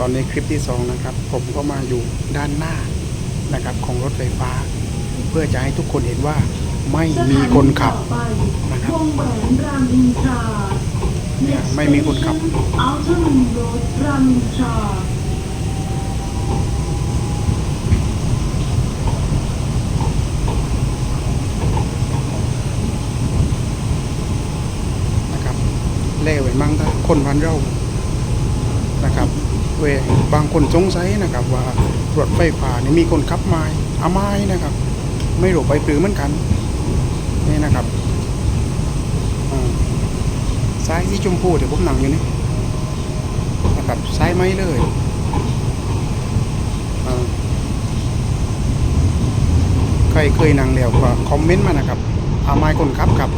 ตอนนี้คลิปที่สองนะครับผมก็มาอยู่ด้านหน้านะครับของรถไฟฟ้า เพื่อจะให้ทุกคนเห็นว่าไม่มีคนขับนะครับเนี่ยไม่มีคนขับอัลเทอร์มินโรดรามอินทรานะครับเล่ไว้มั่งถ้าคนพันเรา นะครับเวบางคนสงสัยนะครับว่ารถไฟฟ้านี่มีคนขับไม้อาไม้นะครับ ไม่รู้ไปปรือเหมือนกันนี่นะครับอ่าซ้ายที่ชมพูเดี๋ยวผมนั่งอยู่นี่นะครับซ้ายไหมเลยใครเคยนั่งแล้วก็คอมเมนต์มานะครับอาไม้คนขับครับ